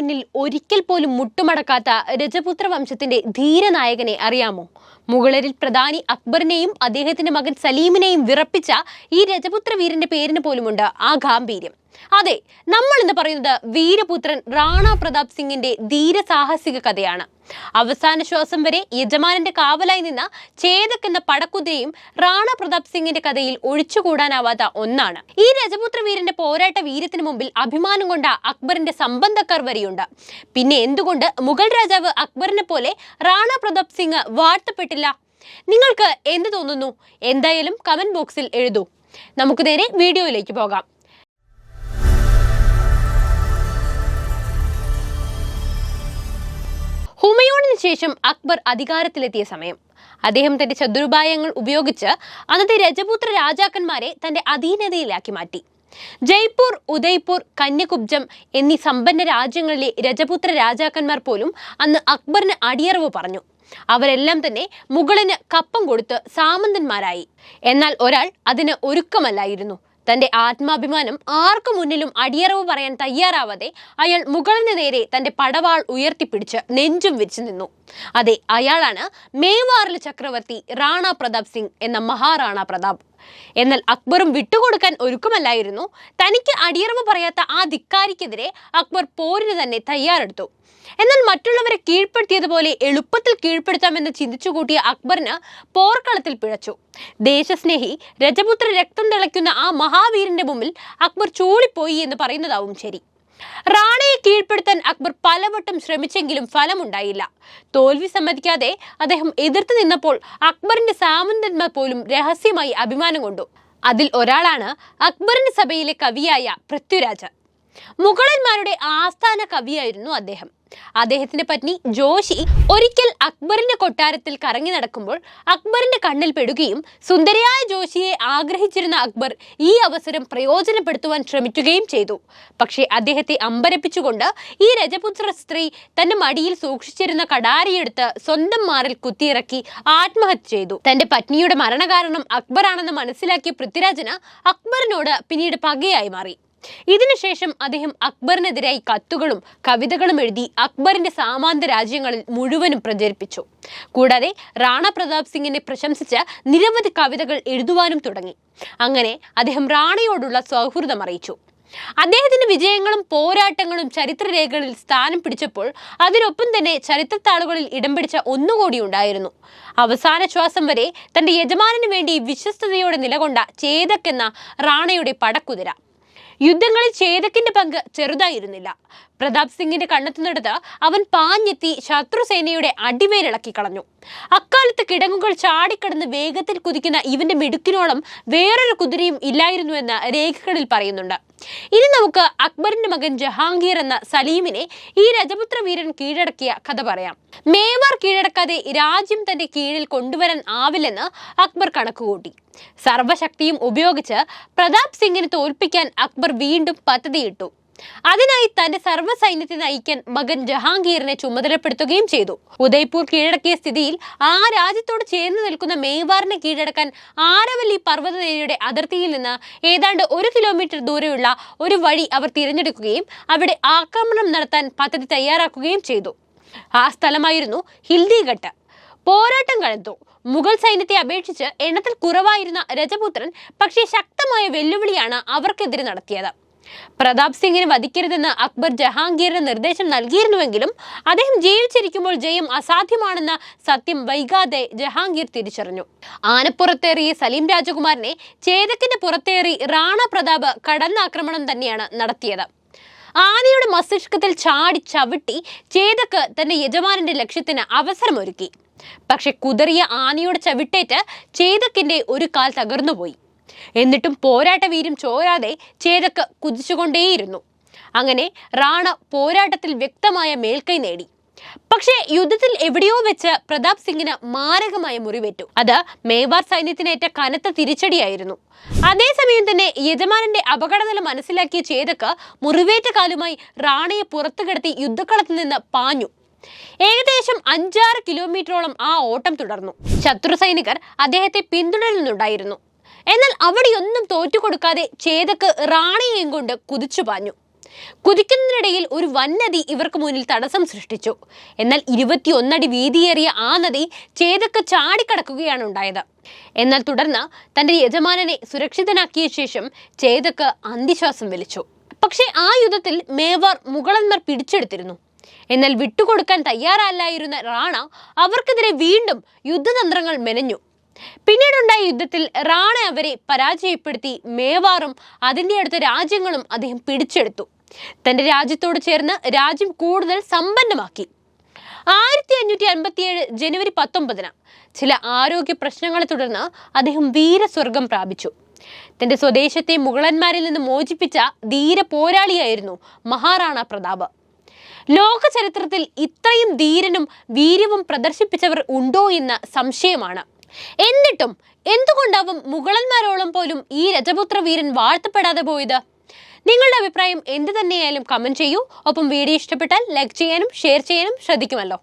മുന്നിൽ ഒരിക്കൽ പോലും മുട്ടുമടക്കാത്ത രജപുത്ര വംശത്തിന്റെ ധീരനായകനെ അറിയാമോ? മുഗളരിൽ പ്രധാനി അക്ബറിനെയും അദ്ദേഹത്തിന്റെ മകൻ സലീമിനെയും വിറപ്പിച്ച ഈ രജപുത്ര വീരന്റെ പേരിന് പോലുമുണ്ട് ആ ഗാംഭീര്യം. അതെ നമ്മൾ ഇന്ന് പറയുന്നത് വീരപുത്രൻ റാണ പ്രതാപ് സിംഗിന്റെ ധീരസാഹസിക കഥയാണ്. അവസാന ശ്വാസം വരെ യജമാനന്റെ കാവലായി നിന്ന ചേതക് എന്ന പടക്കുതിരയും റാണ പ്രതാപ് സിംഗിന്റെ കഥയിൽ ഒഴിച്ചുകൂടാനാവാത്ത ഒന്നാണ്. ഈ രജപുത്ര വീരന്റെ പോരാട്ട വീരത്തിന് മുമ്പിൽ അഭിമാനം കൊണ്ട അക്ബറിന്റെ സംബന്ധക്കാർ വരെയുണ്ട്. പിന്നെ എന്തുകൊണ്ട് മുഗൾ രാജാവ് അക്ബറിനെ പോലെ റാണ പ്രതാപ് സിംഗ് വാഴ്ത്തപ്പെട്ടില്ല? നിങ്ങൾക്ക് എന്ത് തോന്നുന്നു? എന്തായാലും കമന്റ് ബോക്സിൽ എഴുതൂ. നമുക്ക് നേരെ വീഡിയോയിലേക്ക് പോകാം. ശേഷം അക്ബർ അധികാരത്തിലെത്തിയ സമയം. അദ്ദേഹം തന്റെ ചതുരുപായങ്ങൾ ഉപയോഗിച്ച് അന്നത്തെ രജപുത്ര രാജാക്കന്മാരെ തന്റെ അധീനതയിലാക്കി മാറ്റി. ജയ്പൂർ ഉദയ്പൂർ കന്യകുബ്ജം എന്നീ സമ്പന്ന രാജ്യങ്ങളിലെ രജപുത്ര രാജാക്കന്മാർ പോലും അന്ന് അക്ബറിന് അടിയറവ് പറഞ്ഞു. അവരെല്ലാം തന്നെ മുകളിന് കപ്പം കൊടുത്ത് സാമന്തന്മാരായി. എന്നാൽ ഒരാൾ അതിന് ഒരുക്കമല്ലായിരുന്നു. തന്റെ ആത്മാഭിമാനം ആർക്കു മുന്നിലും അടിയറവ് പറയാൻ തയ്യാറാവാതെ അയാൾ മുകളിന് നേരെ തന്റെ പടവാൾ ഉയർത്തിപ്പിടിച്ച് നെഞ്ചും വെച്ചു നിന്നു. അതെ അയാളാണ് മേവാറിൽ ചക്രവർത്തി റാണ പ്രതാപ് സിംഗ് എന്ന മഹാറാണ പ്രതാപ്. എന്നാൽ അക്ബറും വിട്ടുകൊടുക്കാൻ ഒരുക്കമല്ലായിരുന്നു. തനിക്ക് അടിയറവ് പറയാത്ത ആ ധിക്കാരിക്കെതിരെ അക്ബർ പോരിന് തന്നെ തയ്യാറെടുത്തു. എന്നാൽ മറ്റുള്ളവരെ കീഴ്പ്പെടുത്തിയതുപോലെ എളുപ്പത്തിൽ കീഴ്പ്പെടുത്താമെന്ന് ചിന്തിച്ചുകൂട്ടിയ അക്ബറിന് പോർക്കളത്തിൽ പിഴച്ചു. ദേശസ്നേഹി രജപുത്ര രക്തം തിളയ്ക്കുന്ന ആ മഹാവീരന്റെ മുമ്പിൽ അക്ബർ ചൂളിപ്പോയി എന്ന് പറയുന്നതാവും ശരി. റാണയെ കീഴ്പ്പെടുത്താൻ അക്ബർ പലവട്ടം ശ്രമിച്ചെങ്കിലും ഫലമുണ്ടായില്ല. തോൽവി സമ്മതിക്കാതെ അദ്ദേഹം എതിർത്ത് നിന്നപ്പോൾ അക്ബറിന്റെ സാമന്തന്മാർ പോലും രഹസ്യമായി അഭിമാനം കൊണ്ടു. അതിൽ ഒരാളാണ് അക്ബറിന്റെ സഭയിലെ കവിയായ പൃഥ്വിരാജ് മുഗളന്മാരുടെ ആസ്ഥാന കവിയായിരുന്നു അദ്ദേഹം. അദ്ദേഹത്തിന്റെ പത്നി ജോഷി ഒരിക്കൽ അക്ബറിന്റെ കൊട്ടാരത്തിൽ കറങ്ങി നടക്കുമ്പോൾ അക്ബറിന്റെ കണ്ണിൽ പെടുകയും സുന്ദരിയായ ജോഷിയെ ആഗ്രഹിച്ചിരുന്ന അക്ബർ ഈ അവസരം പ്രയോജനപ്പെടുത്തുവാൻ ശ്രമിക്കുകയും ചെയ്തു. പക്ഷേ അദ്ദേഹത്തെ അമ്പരപ്പിച്ചുകൊണ്ട് ഈ രജപുത്ര സ്ത്രീ തന്റെ മടിയിൽ സൂക്ഷിച്ചിരുന്ന കടാരിയെടുത്ത് സ്വന്തം മാറിൽ കുത്തിയിറക്കി ആത്മഹത്യ ചെയ്തു. തന്റെ പത്നിയുടെ മരണകാരണം അക്ബറാണെന്ന് മനസ്സിലാക്കിയ പൃഥ്വിരാജന് അക്ബറിനോട് പിന്നീട് പകയായി മാറി. ഇതിനുശേഷം അദ്ദേഹം അക്ബറിനെതിരായി കത്തുകളും കവിതകളും എഴുതി അക്ബറിന്റെ സാമാന്ത രാജ്യങ്ങളിൽ മുഴുവനും പ്രചരിപ്പിച്ചു. കൂടാതെ റാണ പ്രതാപ് സിംഗിനെ പ്രശംസിച്ച് നിരവധി കവിതകൾ എഴുതുവാനും തുടങ്ങി. അങ്ങനെ അദ്ദേഹം റാണയോടുള്ള സൗഹൃദം അറിയിച്ചു. അദ്ദേഹത്തിന്റെ വിജയങ്ങളും പോരാട്ടങ്ങളും ചരിത്രരേഖകളിൽ സ്ഥാനം പിടിച്ചപ്പോൾ അതിനൊപ്പം തന്നെ ചരിത്രത്താളുകളിൽ ഇടം പിടിച്ച ഒന്നുകൂടി ഉണ്ടായിരുന്നു. അവസാന ശ്വാസം വരെ തന്റെ യജമാനു വേണ്ടി വിശ്വസ്തയോടെ നിലകൊണ്ട ചേതക് എന്ന റാണയുടെ പടക്കുതിര. യുദ്ധങ്ങളിൽ ചേതക്കിന്റെ പങ്ക് ചെറുതായിരുന്നില്ല. പ്രതാപ് സിംഗിന്റെ കണ്ണെത്തുന്നിടത്ത് അവൻ പാഞ്ഞെത്തി ശത്രുസേനയുടെ അടിവേരിളക്കി കളഞ്ഞു. അക്കാലത്ത് കിടങ്ങുകൾ ചാടിക്കടന്ന് വേഗത്തിൽ കുതിക്കുന്ന ഇവന്റെ മിടുക്കിനോളം വേറൊരു കുതിരയും ഇല്ലായിരുന്നുവെന്ന് രേഖകളിൽ പറയുന്നുണ്ട്. ഇനി നമുക്ക് അക്ബറിന്റെ മകൻ ജഹാംഗീർ എന്ന സലീമിനെ ഈ രജപുത്ര വീരൻ കീഴടക്കിയ കഥ പറയാം. മേവാർ കീഴടക്കാതെ രാജ്യം തന്റെ കീഴിൽ കൊണ്ടുവരാൻ ആവില്ലെന്ന് അക്ബർ കണക്കുകൂട്ടി സർവശക്തിയും ഉപയോഗിച്ച് പ്രതാപ് സിംഗിനെ തോൽപ്പിക്കാൻ അക്ബർ വീണ്ടും പദ്ധതിയിട്ടു. അതിനായി തന്റെ സർവസൈന്യത്തെ നയിക്കാൻ മകൻ ജഹാംഗീറിനെ ചുമതലപ്പെടുത്തുകയും ചെയ്തു. ഉദയ്പൂർ കീഴടക്കിയ സ്ഥിതിയിൽ ആ രാജ്യത്തോട് ചേർന്ന് നിൽക്കുന്ന മേവാറിനെ കീഴടക്കാൻ ആരവല്ലി പർവതനിരയുടെ അതിർത്തിയിൽ നിന്ന് ഏതാണ്ട് ഒരു കിലോമീറ്റർ ദൂരെയുള്ള ഒരു വഴി അവർ തിരഞ്ഞെടുക്കുകയും അവിടെ ആക്രമണം നടത്താൻ പദ്ധതി തയ്യാറാക്കുകയും ചെയ്തു. ആ സ്ഥലമായിരുന്നു ഹിൽദിഘട്ട്. പോരാട്ടം കലർത്തു മുഗൾ സൈന്യത്തെ അപേക്ഷിച്ച് എണ്ണത്തിൽ കുറവായിരുന്ന രജപുത്രൻ പക്ഷേ ശക്തമായ വെല്ലുവിളിയാണ് അവർക്കെതിരെ നടത്തിയത്. പ്രതാപ് സിംഗിനെ വധിക്കരുതെന്ന് അക്ബർ ജഹാംഗീറിന് നിർദ്ദേശം നൽകിയിരുന്നുവെങ്കിലും അദ്ദേഹം ജീവിച്ചിരിക്കുമ്പോൾ ജയം അസാധ്യമാണെന്ന സത്യം വൈകാതെ ജഹാംഗീർ തിരിച്ചറിഞ്ഞു. ആനപ്പുറത്തേറിയ സലീം രാജകുമാരനെ ചേതക്കിന്റെ പുറത്തേറി റാണ പ്രതാപ് കടന്നാക്രമണം തന്നെയാണ് നടത്തിയത്. ആനയുടെ മസ്തിഷ്കത്തിൽ ചാടി ചവിട്ടി ചേതക്ക് തന്റെ യജമാനന്റെ ലക്ഷ്യത്തിന് അവസരമൊരുക്കി. പക്ഷെ കുതറിയ ആനയുടെ ചവിട്ടേറ്റ് ചേതക്കിന്റെ ഒരു കാൽ തകർന്നുപോയി. എന്നിട്ടും പോരാട്ട വീര്യം ചോരാതെ ചേതക്ക് കുതിച്ചുകൊണ്ടേയിരുന്നു. അങ്ങനെ റാണ പോരാട്ടത്തിൽ വ്യക്തമായ മേൽക്കൈ നേടി. പക്ഷേ യുദ്ധത്തിൽ എവിടെയോ വെച്ച് പ്രതാപ് സിംഗിന് മാരകമായ മുറിവേറ്റു. അത് മേവാർ സൈന്യത്തിനേറ്റ കനത്ത തിരിച്ചടിയായിരുന്നു. അതേസമയം തന്നെ യജമാനന്റെ അപകടനില മനസ്സിലാക്കിയ ചേതക്ക് മുറിവേറ്റ കാലുമായി റാണയെ പുറത്തു കിടത്തി യുദ്ധക്കളത്തിൽ നിന്ന് പാഞ്ഞു. ഏകദേശം അഞ്ചാറ് കിലോമീറ്ററോളം ആ ഓട്ടം തുടർന്നു. ശത്രു സൈനികർ അദ്ദേഹത്തെ പിന്തുടരുന്നുണ്ടായിരുന്നു എന്നാൽ അവിടെയൊന്നും തോറ്റുകൊടുക്കാതെ ചേതക്ക് റാണിയെയും കൊണ്ട് കുതിച്ചു പാഞ്ഞു. കുതിക്കുന്നതിനിടയിൽ ഒരു വന്നതി ഇവർക്ക് മുന്നിൽ തടസ്സം സൃഷ്ടിച്ചു. എന്നാൽ ഇരുപത്തിയൊന്നടി വീതിയേറിയ ആ നദി ചേതക്ക് ചാടിക്കടക്കുകയാണ് ഉണ്ടായത്. എന്നാൽ തുടർന്ന് തന്റെ യജമാനനെ സുരക്ഷിതനാക്കിയ ശേഷം ചേതക്ക് അന്തിശ്വാസം വലിച്ചു. പക്ഷേ ആ യുദ്ധത്തിൽ മേവാർ മുഗളന്മാർ പിടിച്ചെടുത്തിരുന്നു. എന്നാൽ വിട്ടുകൊടുക്കാൻ തയ്യാറല്ലായിരുന്ന റാണ അവർക്കെതിരെ വീണ്ടും യുദ്ധതന്ത്രങ്ങൾ മെനഞ്ഞു. പിന്നീടുണ്ടായ യുദ്ധത്തിൽ റാണ അവരെ പരാജയപ്പെടുത്തി മേവാറും അതിന്റെ അടുത്ത രാജ്യങ്ങളും അദ്ദേഹം പിടിച്ചെടുത്തു. തന്റെ രാജ്യത്തോട് ചേർന്ന് രാജ്യം കൂടുതൽ സമ്പന്നമാക്കി. ആയിരത്തി അഞ്ഞൂറ്റി അൻപത്തിയേഴ് ജനുവരി പത്തൊമ്പതിന് ചില ആരോഗ്യ പ്രശ്നങ്ങളെ തുടർന്ന് അദ്ദേഹം വീരസ്വർഗം പ്രാപിച്ചു. തന്റെ സ്വദേശത്തെ മുഗളന്മാരിൽ നിന്ന് മോചിപ്പിച്ച ധീര പോരാളിയായിരുന്നു മഹാറാണ പ്രതാപ്. ലോക ചരിത്രത്തിൽ ഇത്രയും ധീരനും വീര്യവും പ്രദർശിപ്പിച്ചവർ ഉണ്ടോ എന്ന സംശയമാണ്. എന്നിട്ടും എന്തുകൊണ്ടാവും മുഗളന്മാരോളം പോലും ഈ രജപുത്ര വീരൻ വാഴ്ത്തപ്പെടാതെ പോയത്? നിങ്ങളുടെ അഭിപ്രായം എന്ത് തന്നെയായാലും കമന്റ് ചെയ്യൂ. ഒപ്പം വീഡിയോ ഇഷ്ടപ്പെട്ടാൽ ലൈക്ക് ചെയ്യാനും ഷെയർ ചെയ്യാനും ശ്രദ്ധിക്കുമല്ലോ.